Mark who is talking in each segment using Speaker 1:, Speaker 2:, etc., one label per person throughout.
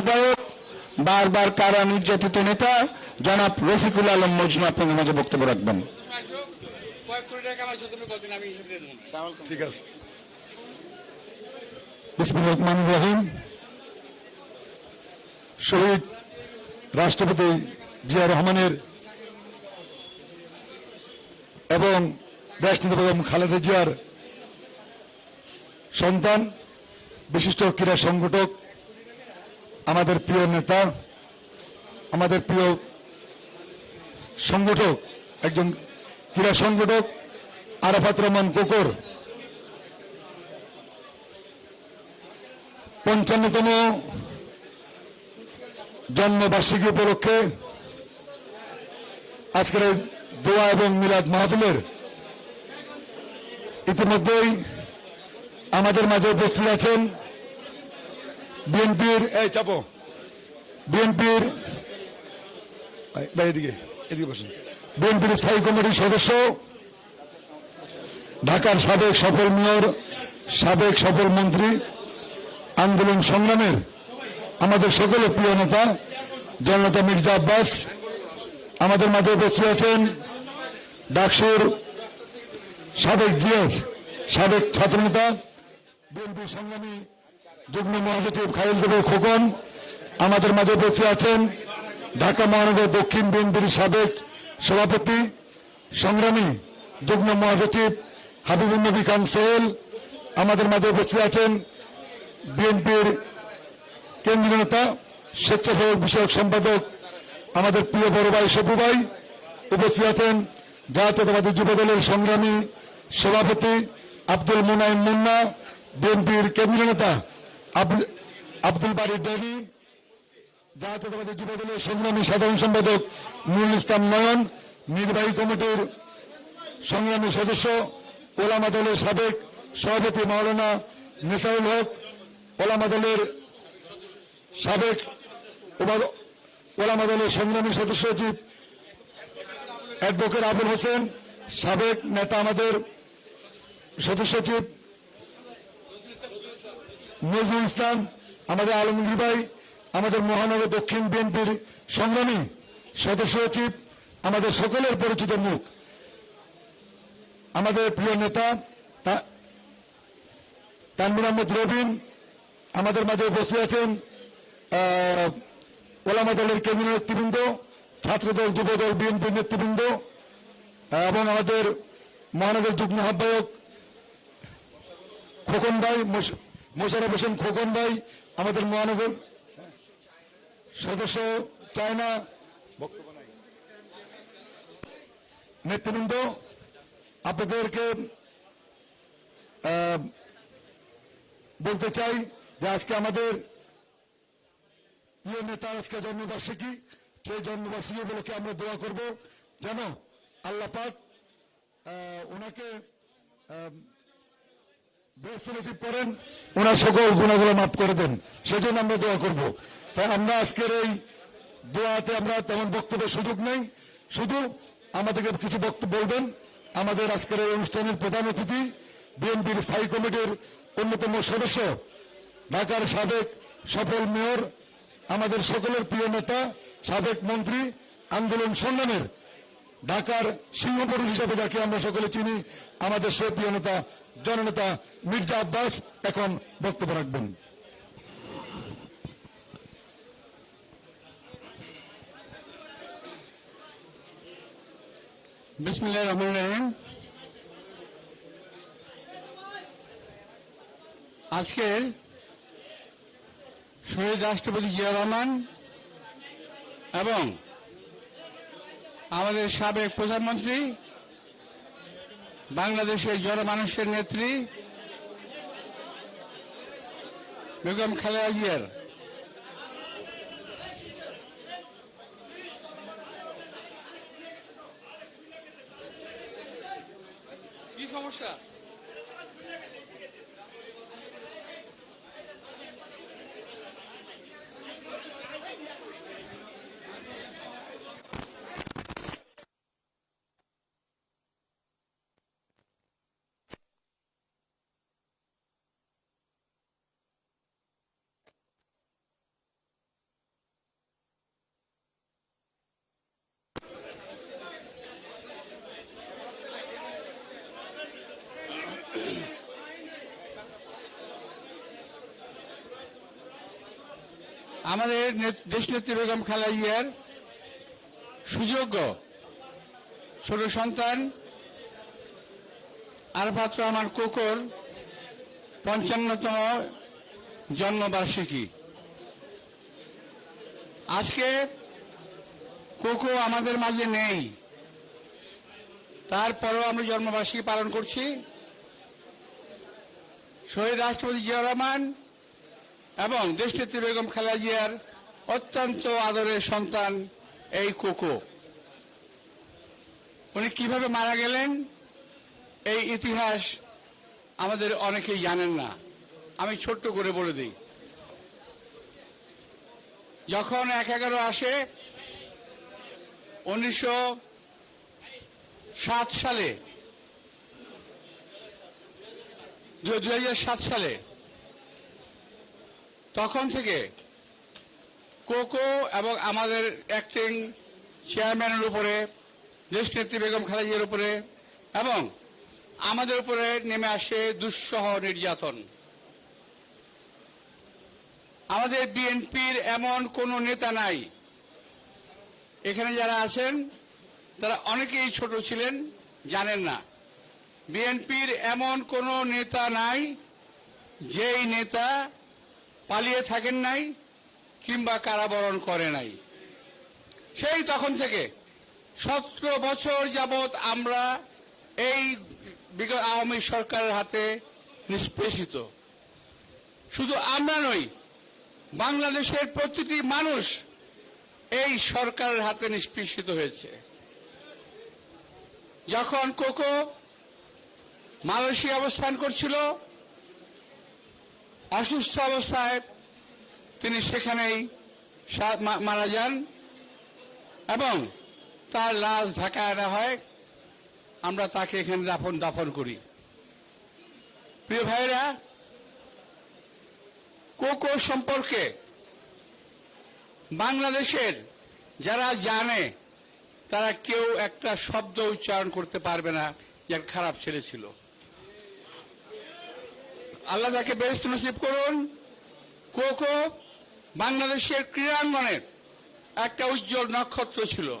Speaker 1: আহ্বায়ক বারবার কারা নির্যাতিত নেতা জনাব রফিকুল আলম মজনু আপনাদের মাঝে বক্তব্য রাখবেন।
Speaker 2: ঠিক আছে।
Speaker 1: রহিম।
Speaker 2: শহীদ রাষ্ট্রপতি জিয়া রহমানের এবং দেশনেতা বেগম খালেদা জিয়ার সন্তান বিশিষ্ট ক্রীড়া সংগঠক আমাদের প্রিয় নেতা, আমাদের প্রিয় সংগঠক, একজন ক্রীড়া সংগঠক, আরাফাত রহমান কোকর। পঞ্চান্নতম জন্মবার্ষিকী উপলক্ষে আজকের দোয়া এবং মিলাদ মাহফিলের ইতিমধ্যেই আমাদের মাঝে উপস্থিত আছেন বিএনপির এই চাপো। বিএনপির এদিকে এদিকে বসুন। বিএনপির স্থায়ী কমিটির সদস্য, ঢাকার সাবেক সফল মেয়র, সাবেক সফল মন্ত্রী, আন্দোলন সংগ্রামের আমাদের সকলের প্রিয় নেতা, জননেতা মির্জা আব্বাস, আমাদের মাঝে উপস্থিত আছেন ডাকসুর সাবেক জিএস, সাবেক ছাত্রনেতা বিএনপি সংগ্রামী যুগ্ম মহাসচিব খাইল দেবের খোকন আমাদের মাঝে উপস্থিত আছেন ঢাকা মহানগর দক্ষিণ বিএনপির সাবেক সভাপতি, সংগ্রামী যুগ্ম মহাসচিব হাবিবুল নবী খান সোহেল আমাদের মাঝে উপস্থিত আছেন বিএনপির কেন্দ্রীয় নেতা, স্বেচ্ছাসেবক বিষয়ক সম্পাদক আমাদের প্রিয় বড় ভাই সপু ভাই, উপস্থিত আছেন জাতীয়তাবাদী যুব দলের সংগ্রামী সভাপতি আব্দুল মুনাইম মুন্না, বিএনপির কেন্দ্রীয় নেতা আব্দুল- আব্দুল বাড়ি ডেনি জাতীয়তাবাদী যুব সংগ্রামী সাধারণ সম্পাদক নুরুল ইসলাম নয়ন, নির্বাহী কমিটির সংগ্রামী সদস্য, ওলামা দলের সাবেক সভাপতি মাওলানা নেসারুল হক, ওলামা দলের সাবেক ওলামা দলের সংগ্রামী সদস্য সচিব অ্যাডভোকেট আবুল হোসেন, সাবেক নেতা আমাদের সদস্য সচিব নজরুল ইসলাম, আমাদের আলমগীর ভাই, আমাদের মহানগর দক্ষিণ বিএনপির সংগ্রামী সদস্য সচিব, আমাদের সকলের পরিচিত মুখ। আমাদের প্রিয় নেতা তানবির আহমদ রবিন, আমাদের মাঝে বসে আছেন ওলামা দলের কেন্দ্রীয় নেতৃবৃন্দ, ছাত্রদল, যুবদল বিএনপির নেতৃবৃন্দ, এবং আমাদের মহানগর যুগ্ম আহ্বায়ক খোকন ভাই মোশারফ হোসেন খোকন ভাই আমাদের মহানগর সদস্য চায়না নেতৃবৃন্দ আপনাদেরকে বলতে চাই যে আজকে আমাদের প্রিয় নেতা আজকে জন্মবার্ষিকী সেই জন্মবার্ষিকী উপলক্ষে আমরা দোয়া করব। যেন আল্লাহ পাক আহ, ওনাকে নসিব করেন, ওনার সকল গুণাগুলো মাফ করে দেন। সেজন্য আমরা দোয়া করব। তাই আমরা আজকের এই দোয়াতে আমরা তেমন বক্তব্যের সুযোগ নেই। শুধু আমাদেরকে কিছু বক্তব্য বলবেন। আমাদের আজকের এই অনুষ্ঠানের প্রধান অতিথি, বিএনপির স্থায়ী কমিটির অন্যতম সদস্য, ঢাকার সাবেক সফল মেয়র, আমাদের সকলের প্রিয় নেতা, সাবেক মন্ত্রী, আন্দোলন সংগ্রামের ঢাকার সিংহপুরুষ হিসাবে যাকে আমরা সকলে চিনি, আমাদের সে প্রিয় নেতা জননেতা মির্জা আব্বাস এখন বক্তব্য রাখবেন।
Speaker 3: বিসমিল্লাহ রহমান শহীদ রাষ্ট্রপতি জিয়া রহমান এবং আমাদের সাবেক প্রধানমন্ত্রী বাংলাদেশের জনমানুষের নেত্রী বেগম খালেদা জিয়ার। আমাদের নেত- দেশনেত্রী বেগম খালেদা জিয়ার সুযোগ্য ছোট সন্তান আরফাত রহমান কোকর, পঞ্চান্নতম জন্মবার্ষিকী। আজকে কোকো আমাদের মাঝে নেই। তারপরেও আমরা জন্মবার্ষিকী পালন করছি। শহীদ রাষ্ট্রপতি জিয়া রহমান এবং দেশনেত্রী বেগম খালেদা জিয়ার অত্যন্ত আদরের সন্তান এই কোকো। উনি কীভাবে মারা গেলেন, এই ইতিহাস আমাদের অনেকেই জানেন না। আমি ছোট্ট করে বলে দিই। যখন এক এগারো আসে, উনিশশো সাত সালে দু হাজার সাত সালে তখন থেকে কোকো এবং আমাদের অ্যাক্টিং চেয়ারম্যানের উপরে দেশনেত্রী বেগম খালেজিয়ার উপরে এবং আমাদের উপরে নেমে আসে দুঃসহ নির্যাতন। আমাদের বিএনপির এমন কোনো নেতা নাই। এখানে যারা আছেন, তারা অনেকেই ছোট ছিলেন, জানেন না। বিএনপির এমন কোনো নেতা নাই, যেই নেতা পালিয়ে থাকেন নাই কিংবা কারাবরণ করে নাই। সেই তখন থেকে সতেরো বছর যাবৎ আমরা এই আওয়ামী সরকারের হাতে নিষ্পেষিত। শুধু আমরা নই, বাংলাদেশের প্রতিটি মানুষ এই সরকারের হাতে নিষ্পেষিত হয়েছে। যখন কোকো মালয়েশিয়া অবস্থান করছিল অসুস্থ অবস্থায় তিনি সেখানেই মারা যান এবং তার লাশ ঢাকায় আনা হয়। আমরা তাকে এখানে দাফন দাফন করি। প্রিয় ভাইরা কোকো সম্পর্কে বাংলাদেশের যারা জানে, তারা কেউ একটা শব্দ উচ্চারণ করতে পারবে না যে খারাপ ছেলে ছিল। আল্লাহ তাকে বেস্ট নসিব করুন। কোকো বাংলাদেশের ক্রীড়াঙ্গনের একটা উজ্জ্বল নক্ষত্র ছিল।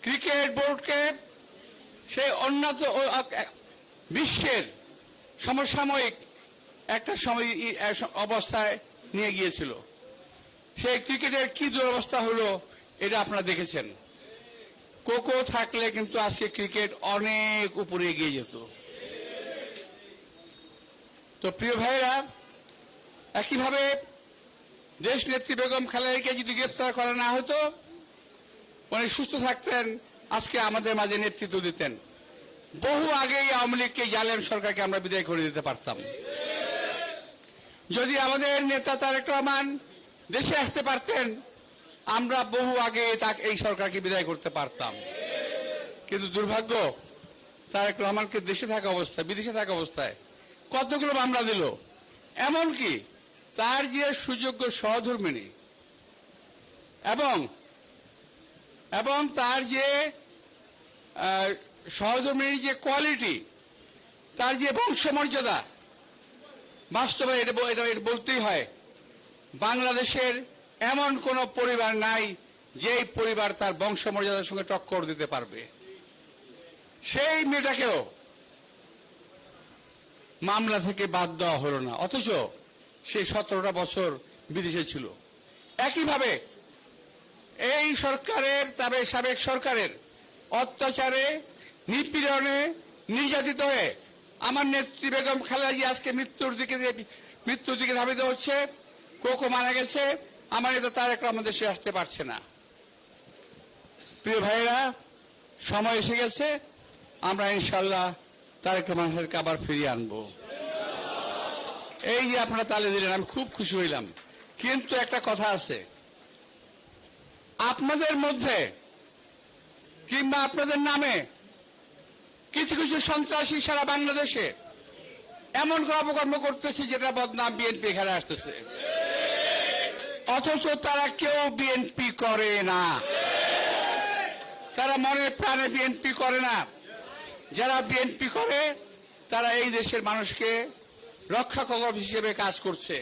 Speaker 3: ক্রিকেট বোর্ডকে সে আ- বিশ্বের সমসাময়িক একটা সময় অবস্থায় নিয়ে গিয়েছিল। সেই ক্রিকেটের কি দুরবস্থা হলো এটা আপনারা দেখেছেন। কোকো থাকলে কিন্তু আজকে ক্রিকেট অনেক উপরে এগিয়ে যেত। তো প্রিয় ভাইরা একইভাবে দেশ নেত্রী বেগম খালেদাকে যদি গ্রেফতার করা না হতো, উনি সুস্থ থাকতেন, আজকে আমাদের মাঝে নেতৃত্ব দিতেন। বহু আগেই আওয়ামী লীগকে জালেম সরকারকে আমরা বিদায় করে দিতে পারতাম। যদি আমাদের নেতা তারেক রহমান দেশে আসতে পারতেন, আমরা বহু আগে তাকে এই সরকারকে বিদায় করতে পারতাম। কিন্তু দুর্ভাগ্য, তারেক রহমানকে দেশে থাকা অবস্থায়, বিদেশে থাকা অবস্থায় কতগুলো মামলা দিল? এমনকি তার যে সুযোগ্য সহধর্মিনী এবং এবং তার যে সহধর্মিনীর যে কোয়ালিটি তার যে বংশমর্যাদা, বাস্তবে এটা এটা বলতেই হয়, বাংলাদেশের এমন কোন পরিবার নাই যেই পরিবার তার বংশমর্যাদার সঙ্গে টক্কর দিতে পারবে। সেই মেয়েটাকেও মামলা থেকে বাদ দেওয়া হলো না। অথচ সে সতেরোটা বছর বিদেশে ছিল। একইভাবে এই সরকারের, তবে সাবেক সরকারের অত্যাচারে, নিপীড়নে, নির্যাতিত হয়ে আমার নেত্রী বেগম খালেদা জিয়া আজকে মৃত্যুর দিকে মৃত্যুর দিকে ধাবিত হচ্ছে কোকো মারা গেছে, আমার এটা তার একটা আমাদের দেশে আসতে পারছে না। প্রিয় ভাইয়েরা, সময় এসে গেছে, আমরা ইনশাল্লাহ তারেক রহমানকে আবার ফিরিয়ে আনব। এই যে আপনারা তালে দিলেন, আমি খুব খুশি হইলাম। কিন্তু একটা কথা আছে। আপনাদের মধ্যে কিংবা আপনাদের নামে কিছু কিছু সন্ত্রাসী সারা বাংলাদেশে এমন অপকর্ম করতেছে যেটা বদনাম বিএনপি এখানে আসতেছে। অথচ তারা কেউ বিএনপি করে না। তারা মনে প্রাণে বিএনপি করে না। যারা বিএনপি করে, তারা এই দেশের মানুষকে রক্ষা কবচ হিসেবে কাজ করছে।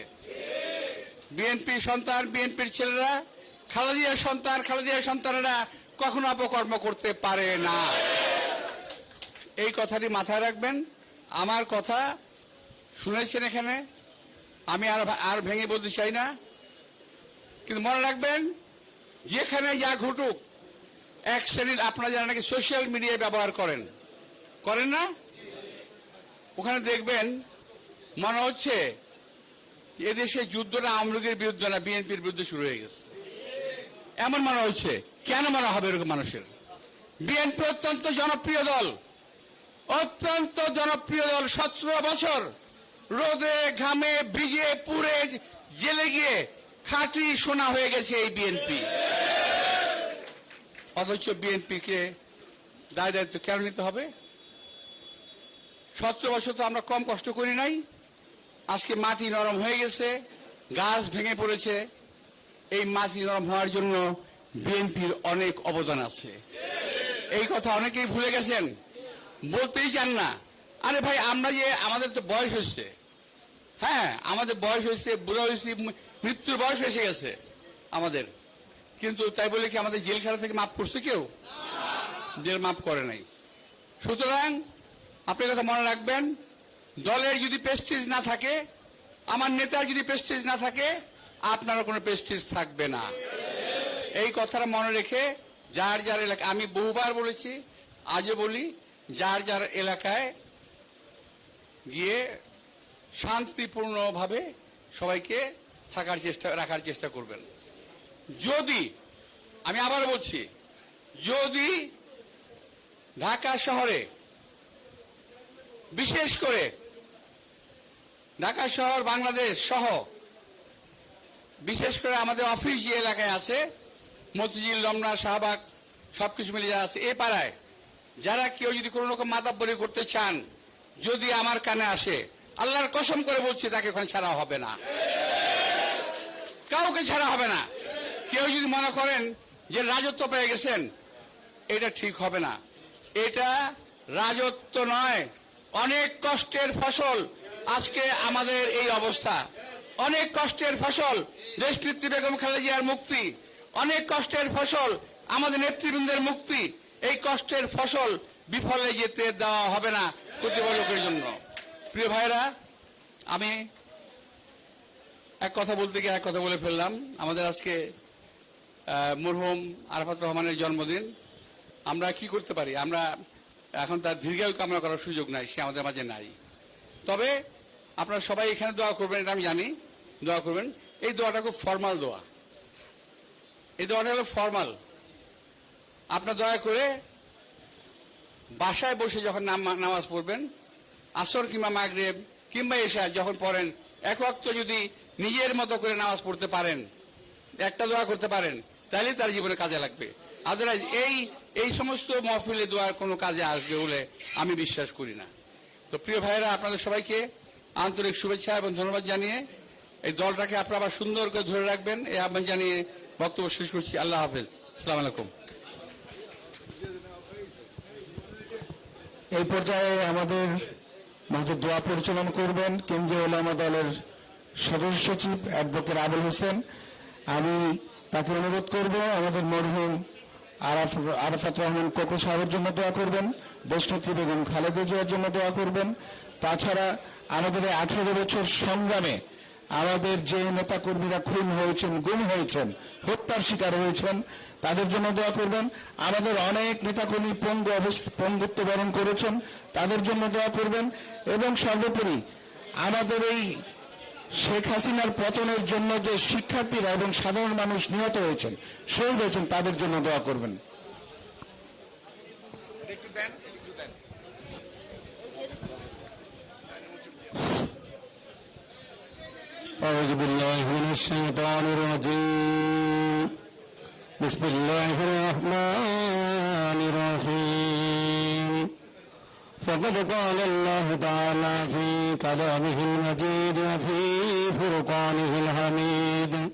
Speaker 3: বিএনপির সন্তান বিএনপির ছেলেরা খালেদিয়ার সন্তান খালেদিয়ার সন্তানেরা কখনো অপকর্ম করতে পারে না। এই কথাটি মাথায় রাখবেন। আমার কথা শুনেছেন এখানে, আমি আর আর ভেঙে বলতে চাই না। কিন্তু মনে রাখবেন, যেখানে যা ঘটুক, এক শ্রেণির আপনারা যারা নাকি সোশ্যাল মিডিয়া ব্যবহার করেন করেন না? ওখানে দেখবেন মনে হচ্ছে এদেশে যুদ্ধটা আওয়ামী লীগের বিরুদ্ধে না, বিএনপির বিরুদ্ধে শুরু হয়ে গেছে। এমন মনে হচ্ছে। কেন মনে হবে এরকম মানুষের? বিএনপি অত্যন্ত জনপ্রিয় দল। অত্যন্ত জনপ্রিয় দল সতেরো বছর রোদে, ঘামে, ভিজে, পুড়ে, জেলে গিয়ে খাঁটি সোনা হয়ে গেছে এই বিএনপি। অথচ বিএনপিকে দায় দায়িত্ব কেন নিতে হবে? সতেরো বছর তো আমরা কম কষ্ট করি নাই। আজকে মাটি নরম হয়ে গেছে, গাছ ভেঙে পড়েছে। এই মাটি নরম হওয়ার জন্য বিএনপির অনেক অবদান আছে। এই কথা অনেকেই ভুলে গেছেন, বলতেই চান না। আরে ভাই, আমরা যে, আমাদের তো বয়স হয়েছে। হ্যাঁ আমাদের বয়স হয়েছে, বুড়ো হয়েছে, মৃত্যুর বয়স এসে গেছে আমাদের। কিন্তু তাই বলে কি আমাদের জেলখানা থেকে মাফ করছে কেউ? জেল মাফ করে নাই। সুতরাং আপনি কথা মনে রাখবেন? দলের যদি প্রেস্টিজ না থাকে, আমার নেতার যদি প্রেস্টিজ না থাকে, আপনারও কোনো প্রেস্টিজ থাকবে না। এই কথাটা মনে রেখে যার যার এলাকা আমি বহুবার বলেছি, আজও বলি, যার যার এলাকায় গিয়ে শান্তিপূর্ণভাবে সবাইকে থাকার চেষ্টা রাখার চেষ্টা করবেন। যদি আমি আবার বলছি, যদি ঢাকা শহরে বিশেষ করে ঢাকা শহর, বাংলাদেশ সহ, বিশেষ করে আমাদের অফিস যে এলাকায় আছে, মতিঝিল, রমনা, শাহবাগ, সবকিছু মিলে যারা আছে, এ পাড়ায়, যারা কেউ যদি কোনো রকম মাতাব্বরি করতে চান, যদি আমার কানে আসে, আল্লাহর কসম করে বলছি, তাকে ওখানে ছাড়া হবে না। কাউকে ছাড়া হবে না। কেউ যদি মনে করেন যে রাজত্ব পেয়ে গেছেন, এটা ঠিক হবে না। এটা রাজত্ব নয়। অনেক কষ্টের ফসল আজকে আমাদের এই অবস্থা। অনেক কষ্টের ফসল দেশকৃত্রী বেগম খালেজিয়ার মুক্তি। অনেক কষ্টের ফসল আমাদের নেতৃবৃন্দের মুক্তি। এই কষ্টের ফসল বিফলে যেতে দেওয়া হবে না প্রতিবন্ধকের জন্য। প্রিয় ভাইরা আমি এক কথা বলতে গিয়ে এক কথা বলে ফেললাম। আমাদের আজকে মরহুম আরাফাত রহমানের জন্মদিন। আমরা কি করতে পারি? আমরা এখন তার দীর্ঘায়ু কামনা করার সুযোগ নাই, সে আমাদের মাঝে নাই। তবে আপনারা সবাই এখানে দোয়া করবেন, এটা আমি জানি, দোয়া করবেন। এই দোয়াটা খুব ফর্মাল দোয়া। এই দোয়াটা হলো ফর্মাল। আপনার দয়া করে বাসায় বসে যখন নাম- নামাজ পড়বেন, আসর কিংবা মাগরেব কিংবা এশা যখন পড়েন, এক ওয়াক্ত যদি নিজের মতো করে নামাজ পড়তে পারেন, একটা দোয়া করতে পারেন তাহলে তার জীবনে কাজে লাগবে। আদারওয়াইজ এই এই সমস্ত মহফিলে দোয়ার কোনো কাজে আসবে বলে আমি বিশ্বাস করি না। তো প্রিয় ভাইয়েরা, আপনাদের সবাইকে আন্তরিক শুভেচ্ছা এবং ধন্যবাদ জানিয়ে এই দলটাকে আপনারা আবার সুন্দর করে ধরে রাখবেন। এই আহ্বান জানিয়ে বক্তব্য শেষ করছি। আল্লাহ হাফেজ। সালাম আলাইকুম।
Speaker 4: এই পর্যায়ে আমাদের মাঝে দোয়া পরিচালনা করবেন কেন্দ্রীয় ওলামা দলের সদস্য সচিব অ্যাডভোকেট আবুল হোসেন। আমি তাকে অনুরোধ করব, আমাদের মরহুম আরাফ- আরাফাত রহমান কোকো সাহেবের জন্য দোয়া করবেন দেশনেত্রী বেগম খালেদা জিয়ার জন্য দোয়া করবেন। তাছাড়া আমাদের এই আঠারো বছর সংগ্রামে আমাদের যে নেতাকর্মীরা খুন হয়েছেন, গুম হয়েছেন, হত্যার শিকার হয়েছেন, তাদের জন্য দোয়া করবেন। আমাদের অনেক নেতাকর্মী পঙ্গু পঙ্গুত্ব বরণ করেছেন, তাদের জন্য দোয়া করবেন। এবং সর্বোপরি আমাদের এই শেখ হাসিনার পতনের জন্য যে শিক্ষার্থীরা এবং সাধারণ মানুষ নিহত হয়েছেন শহীদ হয়েছেন তাদের জন্য দোয়া করবেন
Speaker 1: أعوذ بالله من الشيطان الرجيم بسم الله الرحمن الرحيم فقد قال الله تعالى في كلامه المجيد وفي فرقانه الحميد.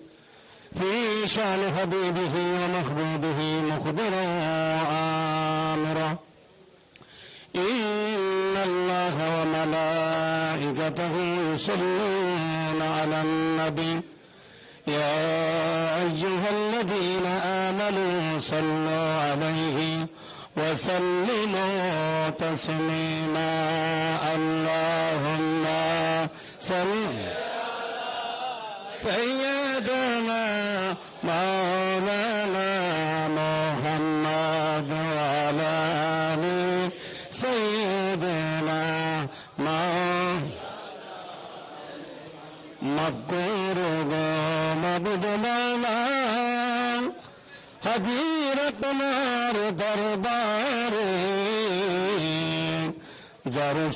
Speaker 1: في شأن حبيبه ومحبوبه مخبرا وآمرا. إن الله وملائكته يصلون على النبي. الذين آمنوا صلوا عليه وسلموا تسليما اللهم صل سيدنا مولانا محمد وعلى آله سيدنا مغفور مبدلانا حضيرتنا دربار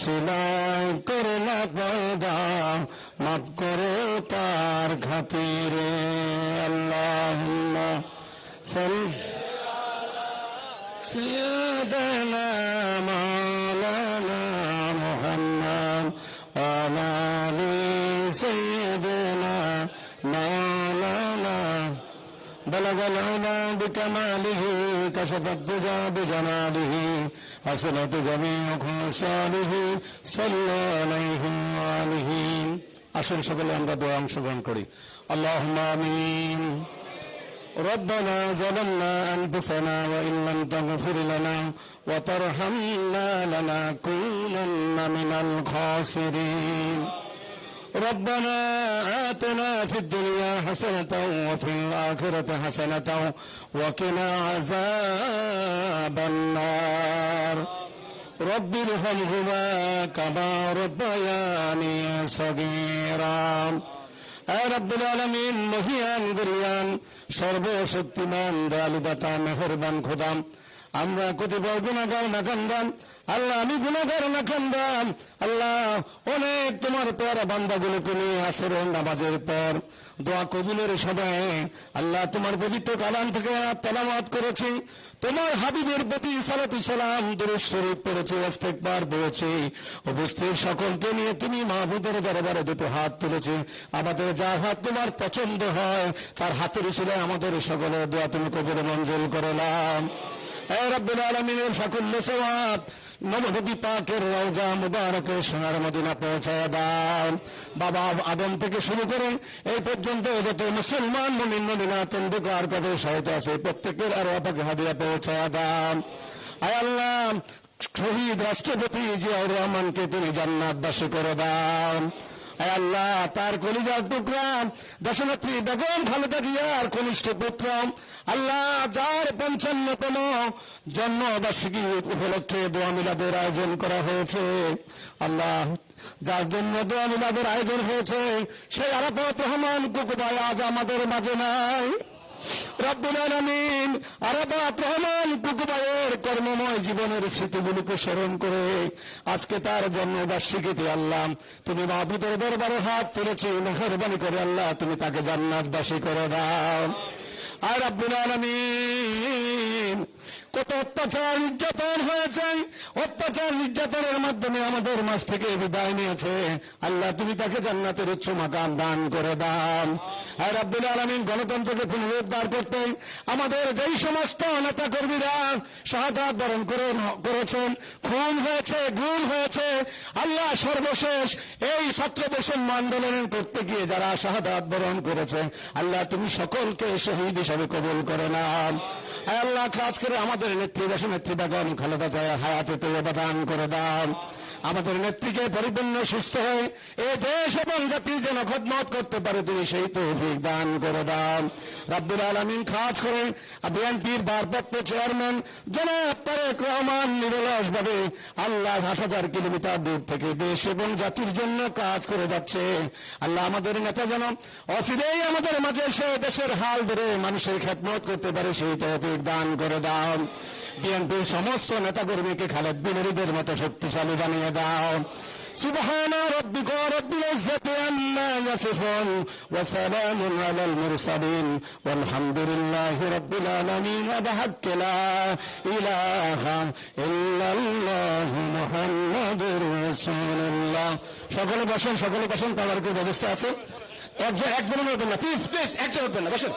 Speaker 1: সিলাই করলা পয়দা মাফ করো তার খাতিরে। আল্লাহ সাল بلغ العلا بكماله كشف الدجى بجماله حسنت جميع خصاله صلى عليه وآله আসুন সকলে আমরা দোয়া অংশগ্রহণ করি আল্লাহ আমিন ربنا ظلمنا أنفسنا وإن لم تغفر لنا وترحمنا لنكونن من الخاسرين ربنا آتنا في الدنيا حسنة وفي الآخرة حسنة وقنا عذاب النار رب ارحمهما كما ربياني صغيرا রব্বুল আলমিন মহিয়ান গরিয়ান সর্বশক্তিমান দয়ালুদাতা মেহরবান খোদাম আমরা কতিপয় গুণাগার না কান্দাম আল্লাহ, আমি গুণাগার না কান্দাম আল্লাহ, অনেক তোমার পেয়ারা বান্দাগুলোকে নিয়ে আসরেন নামাজের পর দোয়া কবুলের সবাই আল্লাহ তোমার পবিত্র কালাম থেকে তেলামাত করেছি। তোমার হাবিবের প্রতি সালাতু সালাম দুরুশ শরীফ পড়েছে, ইস্তেকবার পড়েছে। উপস্থিত সকলকে নিয়ে তুমি মাহবুদের দরবারে দুটো হাত তুলেছে। আমাদের যা হাত তোমার পছন্দ হয়, তার হাতের ছিল আমাদের সকলের দোয়া তুমি কবুল মঞ্জুর করলাম রব্বুল আলমিনের সাকুল্য সওয়াব নবনবী পাকের রওজা মুবারকের সোনার মদিনা পৌঁছায় দাও। বাবা আদম থেকে শুরু করে এই পর্যন্ত যত মুসলমান মমিন মদিনা তন্দুকার পদে সহায়তা আছে, প্রত্যেকের আর অপাকে হাদিয়া পৌঁছায় দাও। আয় আল্লাহ, শহীদ রাষ্ট্রপতি জিয়াউর রহমানকে তুমি জান্নাতবাসী করে দাও। আল্লাহ, তার কলিজার টুকরা দশনেত্রী বেগম খালেদা জিয়ার কনিষ্ঠ পুত্র। আল্লাহ, যার পঞ্চান্নতম জন্মবার্ষিকী উপলক্ষে দোয়া মিলাদের আয়োজন করা হয়েছে। আল্লাহ, যার জন্য দোয়া মিলাদের আয়োজন হয়েছে, সেই আলাপ রহমান কুকুবাই আজ আমাদের মাঝে নাই। কর্মময় জীবনের স্মৃতিগুলিকে স্মরণ করে আজকে তার জন্মবার্ষিকীতে আল্লাহ, তুমি মাহবুদের দরবারে হাত তুলেছি, মেহরবানি করে আল্লাহ, তুমি তাকে জান্নাতবাসী করে দাও। আর রব্বুল আলামিন। কত অত্যাচার নির্যাতন হয়েছে। অত্যাচার নির্যাতনের মাধ্যমে আমাদের মাঝ থেকে বিদায় নিয়েছে। আল্লাহ, তুমি তাকে জান্নাতের উচ্চ মাকাম দান করে দান আর রব্বুল আলমিন গণতন্ত্রকে পুনরুদ্ধার করতে আমাদের যেই সমস্ত নেতা কর্মীরা শাহাদাত বরণ করে করেছেন, খুন হয়েছে, গুম হয়েছে, আল্লাহ সর্বশেষ এই ছাত্র বৈষম্য করতে গিয়ে যারা শাহাদাত বরণ করেছে, আল্লাহ তুমি সকলকে শহীদ হিসাবে কবুল করে নাম আল্লাহ কাজ করে আমাদের নেত্রী দেশ নেত্রী, বেগম খালেদা জিয়া, হায়াতে তৈরি দান করে দাও আমাদের নেত্রীকে পরিপূর্ণ সুস্থ হয়ে এ দেশ এবং জাতির যেন খদমত করতে পারে তুমি সেই তৌফিক দান করে দাও। রাব্বুল আলমিন খাস করে বিএনপির ভারপ্রাপ্ত চেয়ারম্যান জনাব তারেক রহমান নিরলস ভাবে আল্লাহ আট হাজার কিলোমিটার দূর থেকে দেশ এবং জাতির জন্য কাজ করে যাচ্ছে। আল্লাহ আমাদের নেতা যেন অচিরেই আমাদের মাঝে সে দেশের হাল ধরে মানুষের খেদমত করতে পারে সেই তৌফিক দান করে দাও। বিএনপির সমস্ত নেতাকর্মীকে খালেদ বিনরীদের মতো শক্তিশালী বানিয়ে দাও سبحان ربك رب العزة عما يصفون وسلام على المرسلين والحمد لله رب العالمين وبحق لا إله إلا الله محمد رسول الله সকলে বসেন সকলে বসেন তাদের কি ব্যবস্থা আছে একজন একজনের মতো না প্লিজ প্লিজ একজন উঠবেন না বসেন